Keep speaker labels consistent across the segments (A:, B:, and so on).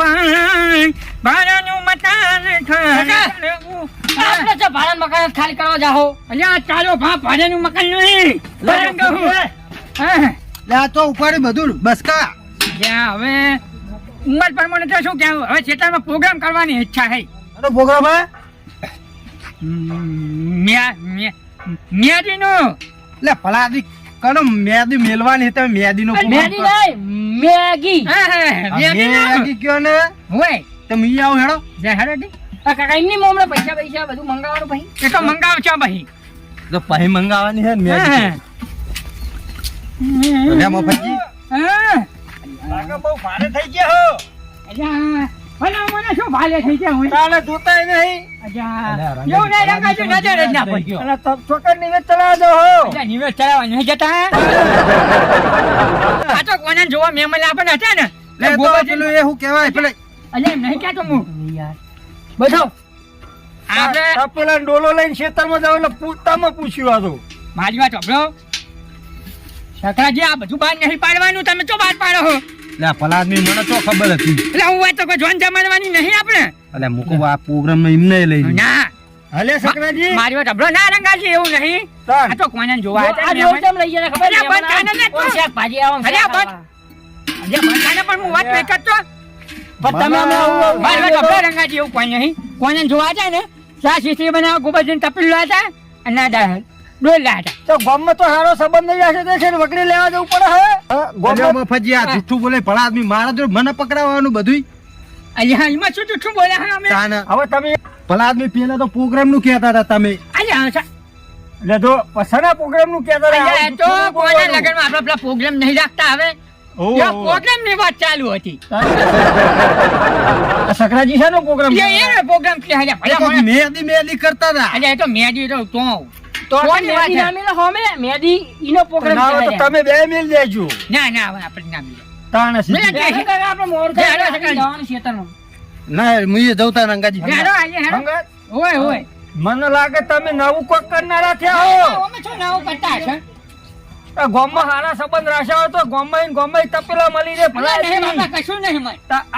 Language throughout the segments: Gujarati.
A: ભાઈ ભાડાનું મકાન
B: આપણે જો ભાડા મકાન ખાલી કરવા જાહો.
A: અલ્યા ચાલો ભા ભાડાનું મકાન નહીં. ભાડે કહું. હા.
C: લે તો ઉપાડી બધું બસકા.
A: જ્યાં હવે ઉંમર પ્રમાણે તો શું કહેવું? હવે ખેતરમાં પ્રોગ્રામ કરવાની ઈચ્છા છે
C: અરે પ્રોગ્રામ હે? લે કનો મેદી મેલવાની તમે મેદી નો
B: મેદી નહીં મેગી.
A: હા હા મ્યાદીનો
C: કયો ને?
A: હોય.
C: તમે ઈ આવો હેડો.
A: જય હેડો દી.
B: આ કાકા એમની મોમલે પૈસા પૈસા બધું મંગાવવાનું ભાઈ
A: એ તો મંગાવ છો ભાઈ.
C: તો પહી મંગાવવાની છે મેગી
A: હા.
C: લે મફતજી.
A: હા.
C: કાકા બહુ ભારે થઈ ગયા હો.
A: અલ્યા, ભલા મને શું ભાલે થઈ ગયા હું?
C: તાને જોતાય નહીં.
A: અલ્યા,
C: અલ્યા, રંગે
A: એવું નહીં રંગાતું નજર જ ના
C: થઈ અને છોકર નિવેદ ચલાવ દો હો.
A: અલ્યા, નિવેશ નહીં જતા આ તો કોને જોવા મહેમાન આપણને હતા ને?
C: લે તો પેલું એ શું કહેવાય પેલે
A: અલ્યા, એમ નહીં કહેતો હું.
B: બધો.
A: આપણે
C: પેલા ડોલો લઈને ખેતરમાં જાવ એટલે પૂછતામાં પૂછ્યું આ તો.
A: મારી વાત સાંભળો. સકરાજી આ બધું બહાર નહીં પાડવાનું તમે તો બહાર પાડો છો.
C: લે પલાદની મને તો ખબર હતી.
A: એટલે હું હોય તો કોઈ જોન જમાડવાની નહીં આપણે?
C: એટલે મૂકો આ પ્રોગ્રામ એમને લઈ
A: ના.
C: હલે સકરાજી
A: મારી વાત અબળો ના રંગાજી એવું નહીં. આ તો કોને જોવા
B: આ
A: જો.
B: કેમ લઈ ગયા ખબર
A: અલ્યા, બંધ કાને ને
B: કોઈ શાક ભાજી આવો
A: અરે બંધ. અરે બંધ કાને પણ હું વાત નહીં કરતો.
B: પણ તમે અમે
A: મારી વાત અબળો રંગાજી એવું કોઈ નહીં. કોને જોવા જાય ને ચા શીશી બનાવ ગોબરજીને તપેલું હતા અને ના દા ડોલ
C: તો ગામમાં તો સારો સંબંધ નહીં હશે છે ને વકડી લેવા જવું પડે હવે. ગામમાં મફતજી જુઠ્ઠું બોલે ભલા આદમી મારા જો મને પકડાવવાનું બધું
A: અલ્યા એમાં શું જૂઠું બોલ્યા હા અમે?
C: હવે તમે ભલા આદમી પેલા તો પ્રોગ્રામનું કહેતા હતા તમે.
A: અલ્યા
C: એટલે તો પછાના પ્રોગ્રામનું કહેતા
A: અલ્યા, એ તો કોઈના લગ્નમાં આપણે પેલા પ્રોગ્રામ નહીં રાખતા હવે? પ્રોગ્રામની વાત ચાલુ હતી.
C: સકરાજી છે પ્રોગ્રામ
A: એ પ્રોગ્રામ કે અલ્યા, ભલા મને-
C: મેદી મેદી કરતા હતા.
A: અલ્યા, એ તો મેદી તો તો
B: તો
A: છે?
B: ના મિલે હોમે મેદી ઈનો પ્રોગ્રામ
C: ના તો તમે બે મિલ દેજો
A: ના ના આપણે ના મિલે.
C: તાણે
A: મિલે
C: સીધી.
A: કે?
B: એટલે કાકા આપણે મોડું
A: બે
B: થાય
A: હાલો,
B: આપણે
A: સકાળ.
B: જવાનું ખેતરમાં.
C: ના મુએ જવતા રંગાજી
A: હેડો, અલ્યા, હેડો.
C: સંગત,
A: હોય હોય
C: મને લાગે તમે નવું કોક કરનારા થયા હો
A: અમે શું નવું કરતા હશે?
C: આ ગામમાં સંબંધ રાખ્યા હોય તો ગોમમાં ગોમમાં તપેલા મળી રહે ભલા
A: ભલા નહીં, કશું નહીં.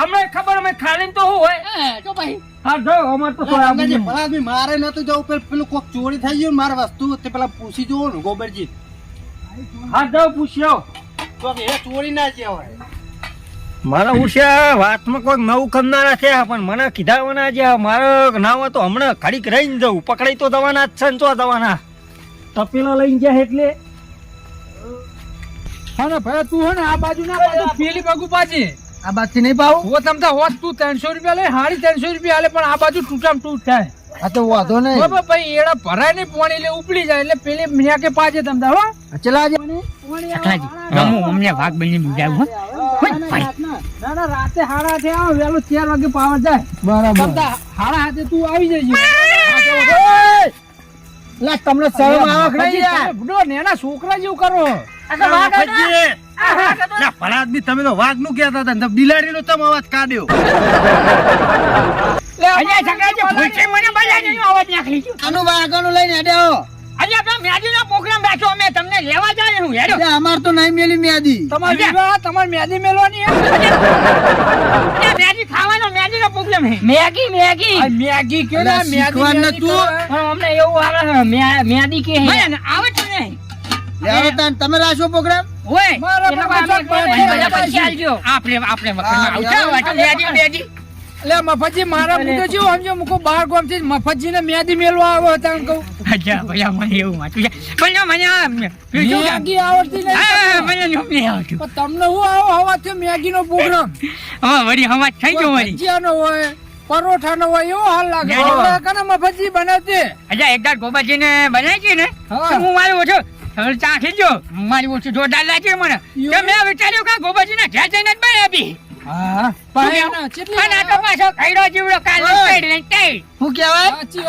C: અમને ખબર અમે ખાલી તો શું હોય
A: તો ભાઈ
D: મારે નતું જવું પેલું પેલું કોક ચોરી થઈ ગયું ને વસ્તુ તે પેલા પૂછી જુઓ ને ગોબરજી.
C: હા જાઓ પૂછ્યો.
D: તો એ ચોરી ના જે મારા
C: મારે ઉછ્યા વાતમાં કોઈ નવું કરનારા છે પણ મને કીધાવાના છે મારે ના હોય તો હમણાં ઘડીક રહીને જવું પકડાઈ તો દવાના જ છે ને તો દવાના તપેલા લઈને ગયા એટલે?
E: હા ને ભાઈ તું હે ને આ બાજુ ના પેલી બાજુ પાછી.
D: આ બાજુ નહીં પાવું
E: હો તમ હોત તું ત્રણસો રૂપિયા લે હાડી ત્રણસો રૂપિયા આલે પણ આ બાજુ તૂટામ તૂટ થાય.
D: આ તો વાંધો નહીં.
E: બરાબર ભાઈ એડા ભરાય નહીં પાણી એટલે ઉપડી જાય એટલે પેલી મ્યા કે પાજે તમ હો.
D: ચલા જે.
A: સખલાજી, ગમો અમને ભાગ બની બીજાવું, હો.
E: ના ના રાતે હાડા છે આવો વેલો ચાર વાગે પાવર જાય.
D: બરાબર.
E: હાડા હાથે તું આવી જજે.
D: લા તમને શરમ આવે કે નહીં યાર?
E: નેના છોકરા જેવું કરો.
B: આ તો.
C: ના ભલા આદમી તમે તો વાઘનું કહેતા હતા બિલાડી નો તમે અવાજ કાઢ્યો.
A: અલ્યા, ભૂલથી મને અવાજ નાખી.
D: આનું લઈને
A: આપણે મેદીનો પ્રોગ્રામ રાખ્યો અમે તમને લેવા જાય હું હેડો.
D: એટલે અમાર તો નહીં મેલી મેદી.
E: તમારે વિવાહ તમારે મેદી મેલવાની હે?
A: અલ્યા, મેદી ખાવાનો મેદીનો પ્રોગ્રામ હે?
B: Maggi Maggi.
E: આ મેગી કે ના.
B: પણ અમને એવું આવે મ્યાદી કે હે.
A: આવે છે નહીં.
D: લેવો તમે રાખશો પ્રોગ્રામ?
A: હોય
E: મારા
B: એટલે
E: બાપા
B: અમે
E: ચોક પર
B: બધા
E: બધા
B: પૈસા
E: પૈસા
B: આલજો.
A: આપણે આપણે વખતમાં આવતા હોય તો મેદી મેદી
E: એટલે મફતજી મારા મુદ્દે જેવું સમજો મૂકો બાર ગામથી મફતજી ને મેદી મેલવા આવ્યો હતા એમ કહું.
A: અચ્છા ભલા મને એવું વાંચું. છે પણ મને આ પેલું શું કે-
E: મેગી આવડતી નહીં. તમને.
A: મને નહીં આવતું
E: તમને હું આવો હવા થયો મેગી નો પ્રોગ્રામ?
A: હા વળી હવાજ થઈ ગયો વળી.
E: ભજીયાનો હોય પરોઠાનો હોય એવો હાલ લાગે. કને મફતજી બનાવતી
A: અચ્છા એકદાર ગોપાજી ને બનાવી છે ને?
E: હું.
A: મારું ઓછો હવે ચાખી જો. મારી ઓછું જોરદાર લાગ્યું મને. કે મેં વિચાર્યું કે ગોપાજી ના ઘેર જઈને જ બનાવી આપી
E: હા
A: મફત
D: શું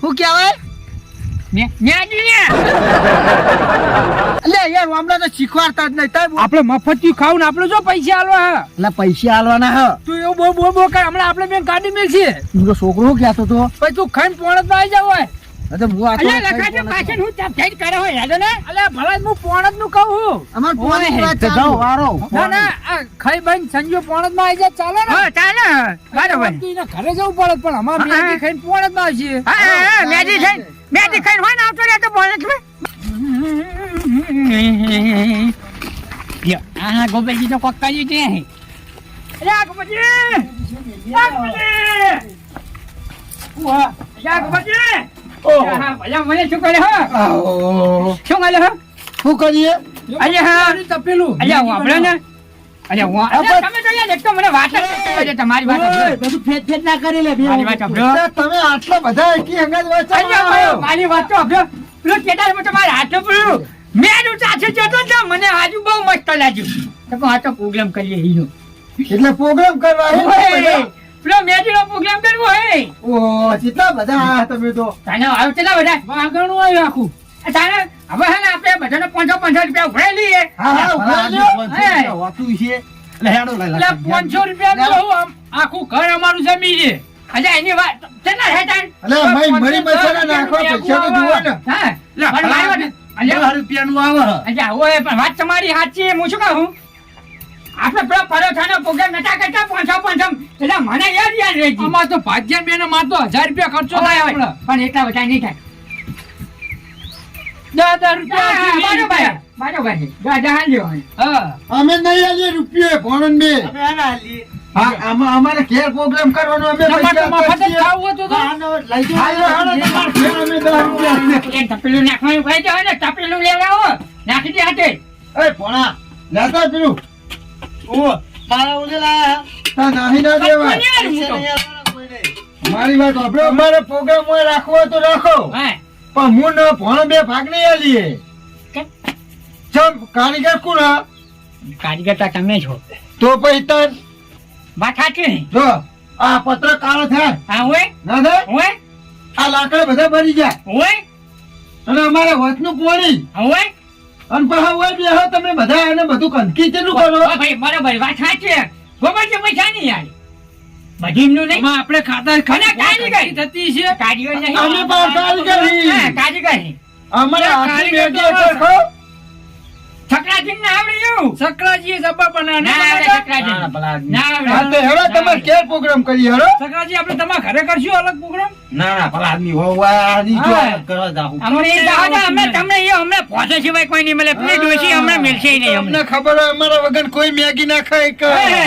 D: શું
A: મેં મેં
E: ખાવું ને આપણે જો પૈસા આલવા
D: એટલે પૈસા આલવાના હ.
E: તું એવું બહુ બહુ બહુ કર. હમણાં આપણે બેન કાઢી મેલ છીએ
D: તું તો છોકરો કહેતો તો
E: પછી તું ખાઈ પોણતમાં આવી જાવ હોય.
D: તો હું આ તો
A: અલ્યા પાછળ હું કરે હોય ને.
E: અલ્યા ભલે હું પોણનું કહું
D: અમાર
A: ઓય,
D: વાત
A: તો
D: વારો
E: ના ના ખાઈ બન સંજો પોણમાં આવી જાય ચાલે ને?
A: હો ચાલે બરાબર
E: તો ઘરે જવું પડે પણ અમાર મેગી ખાઈને પોણ જ માં આવશે
A: હા હા હા ખાઈને મેજી ખાઈને હોય ને આવતો રહે તો બોલે તમે લ્યો, આ તો કોક કર્યું અરે આ ગોપાલજી! આ ગોપાલજી! ઉવા, આ ગોપાલજી! હા, ભલા મને શું કરે હો? શું કરે હો?
D: શું કરીએ?
A: અરે હા.
E: તપેલું
A: અલ્યા હું આપણો ને અલ્યા હું તમે તો યાર એક તો મને વાત જ તમારી વાત
D: બધું ફેટ ફેટ ના કરી લે
A: મારી વાત સાંભળો.
D: તમે આટલા બધા એકી હંગાત વાત
A: અલ્યા મારી વાત તો. પેલું તમારા હાથે પડ્યું. મેં ચાચે જતો તો મને આજુ બહુ મસ્ત લાગ્યું. તો આ તો પ્રોગ્રામ કરીએ
D: એટલે પ્રોગ્રામ કરવા
A: પ્રોગ્રામ કરવો હે
D: ઓ કેટલા બધા તમે તો.
A: તને આવ્યો કેટલા બધા?
E: વાગણું આવ્યું આખું.
A: તારે હવે હે આપણે બધાને પાંચસો પાંચસો રૂપિયા ઉઘરાઈ લઈએ.
E: પાંચસો રૂપિયા આખું ઘર અમારું જમી છે
A: અલ્યા એની વાત
D: છે મરી મસાલા પૈસા તો જુઓ ને.
A: હા પણ મારી અલ્યા
D: રૂપિયાનું આવે.
A: ઓય પણ વાત તમારી સાચી છે. હું શું કહું? આપણે પેલો પરોઠાનો પ્રોગ્રામ નતા કરતા પાંચસો પાંચસો. એટલે મને યાદ યાદ રહે.
E: અમાર તો ભાગ્યા બેન અમાર તો હજાર રૂપિયા ખર્ચો થાય. આપણે.
A: પણ એટલા બધા નહીં થાય.
D: અમારે ઘેર પ્રોગ્રામ કરવાનો
A: નાખવાનું નાખી દે હાથે.
D: એ ભણા, લેતા પેલું. તા નાહી ના દેવાય.
A: કોને યાર હું તો?
D: મારી વાત સાંભળો, અમારે પ્રોગ્રામ હોય રાખવો તો રાખો. પણ હું ન ભણો બે ભાગ નહીં આલીએ? ચમ કારીગર કોણ
A: કારીગર તા તમે છો.
D: તો પછી તન?
A: વાત સાચી?
D: જો આ પત્ર કાળો થાય
A: હા હોય?
D: ના થાય
A: હોય?
D: આ લાકડા બધા બની ગયા.
A: હોય?
D: અને અમારે વચનું પોણી
A: હોય?
D: અને પાછા હોય બે હો તમે બધા એને બધું કંકી કેટલું કરો?
A: ઓ ભાઈ વાત સાચી છે. ગોબર છે પૈસા નહીં યાર બધી નહીં?
E: આપણે ખાતા
A: ખાને કારીગર.
E: થતી છે.
A: કારીગર નહીં.
D: અમે પણ કારીગર. અમારે
E: કારીગર
D: મેગી
E: સકરાજી જબ્બા બનાવે
A: ના છકડાજી. ના આવડે.
D: તો હેડો તમારે ક્યારે પ્રોગ્રામ કરી હેડો
E: સકરાજી આપણે તમારા ઘરે કરશું અલગ પ્રોગ્રામ
D: હા.
A: અમને એ દાદા, અમે તમને એ અમે પહોંચે સિવાય કોઈ નહીં મળે પેલી ડોશી અમને મળશે નહીં અમને
D: ખબર હોય અમારા વગર કોઈ મેગી ના ખાય કે
A: હે,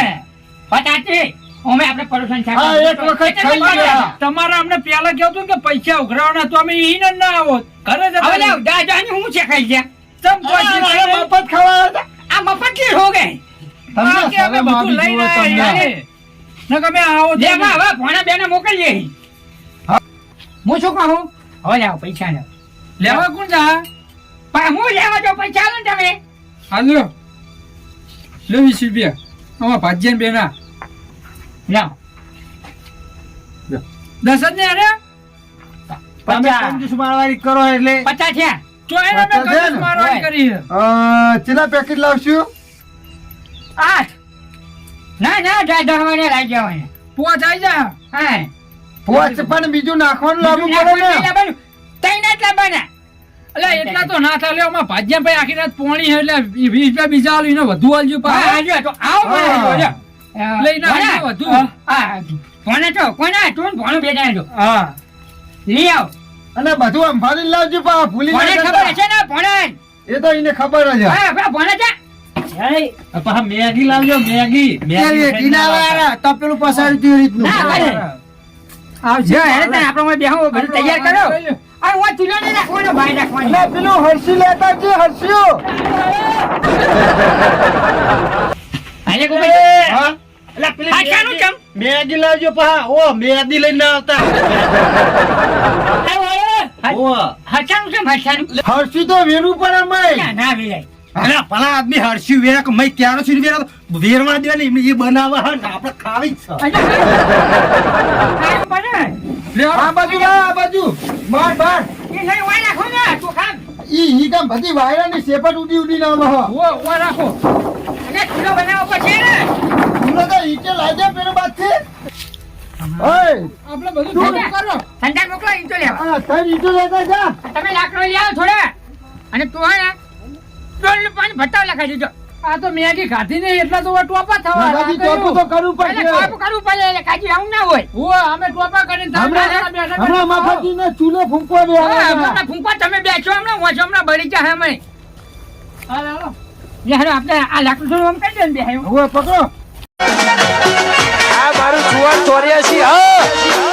A: અમે આપણે પરોઠાની
D: હા, એક વખત
E: તમારે અમને પેલા કેવું હતું કે પૈસા ઉઘરાવાના તો અમે ઈ ના આવો ઘરે જ
A: હવે લ્યો, હું છે ખાઈ ગયા
D: અરે,
E: પછી
D: મફત ખાવા હતા.
A: આ મફતથી હો ગઈ
D: તમને
E: બધું લઈને. ન આવો
A: લેવા હવે ભોણા બેને મોકલીએ.
D: હા.
A: હું શું કહું? હવે લાવો પૈસા લાવો
E: લેવા કોણ જા?
A: પણ હું લેવા જો પૈસા લો ને તમે.
E: હાલો. લે વીસ રૂપિયા. અમારા ભાજ્યાન બેના.
A: લાવો
E: દસ જ ને અરે
D: તમે કંજૂસ કરો એટલે
A: પચાસ થયા.
E: તો એને
D: મે
E: કદી
D: ને?
E: મારવાડી કરી
D: અ, ચેલા પેકેટ લાવશું?
A: આઠ. ના ના દાદા હવાને લાગી જવાને
E: પોચ આવી જા.
A: હા.
D: પોચ પણ બીજું નાખવાનું લાવવું પડે ને.
A: તૈન જ લાવવાના.
E: એટલે એટલા તો ના થાય. અમારા ભાજ્યા ભાઈ આખી રાત પોણી એટલે વીસ રૂપિયા બીજા આલું એને વધુ આલજો પાછા.
A: તો આવો.
E: લઈને વધુ.
A: હા, ભણે તો કોને તું ને ભણું બે જો.
E: હા.
A: લઈ આવ.
D: અને બધું સંભાળીને લાવજો પા ભૂલી
A: ભણે ખબર છે ને ભણે.
D: એ તો એને ખબર જ
A: હા પેલા ભણે છે.
C: મેગી લાવજો મેગી.
D: તપેલું પસાડ્યું રીતનું.
A: ના. આવજો હેડે તને આપણે બેહો બધું તૈયાર કરો. આ હું ચૂલો નહીં રાખવાનો ભાઈ રાખવાનો
D: પેલું લેતા છે હા.
A: આ
C: મેગી લાવજો પા. ઓ મેગી લઈને આવતા.
D: હરસી તો વેરું પણ
A: ના ના વેરાય.
C: અરે ભલા આદમી હરસ્યું વેરા મય ક્યારે સુધી વેરા વેરવા દે ને એ બનાવવા હા ને આપણે ખાવી છે.
D: આ બાજુ આ બાજુ. બાર બાર.
A: એ નહીં ઓય નાખો ને તું ખામ
D: ઈ ઈ કામ બધી વાયરાની સેપટ ઉડી ઉડી ના.
E: ઓ ઓ રાખો. આપણે બધું ભેગું કરો.
A: સંતાન મોકલો ઈંટો લેવા.
D: આ ઈંટો લેતા જા.
A: તમે લાકડો લઈ આવો થોડા. અને તું હે ને ડોલનું પાણી ભટ્ટાવ લખાઈ દેજો.
E: આ તો મેગી ખાધી નહીં એટલા તો ટોપા થવા
D: નગાજી તો કરવું
A: એટલે
D: પડશે
A: કરવું પડે એટલે કાજી આવું ના હોય.
E: ઓય, અમે ટોપા કરીને
D: હમણાં
E: બેઠા બેઠા
D: હમણાં
E: બેઠા
D: ચૂલો ફૂંકવો દે
A: હમણાં. તમે બેસો હમણાં વાંચો હમણાં બળી
E: હાલો, હાલો.
A: આપણે આ લાકડું થોડું આમ કરી દે ને બે
D: પકડો.
F: આ મારું જુવાન ચોર્યાસી હા.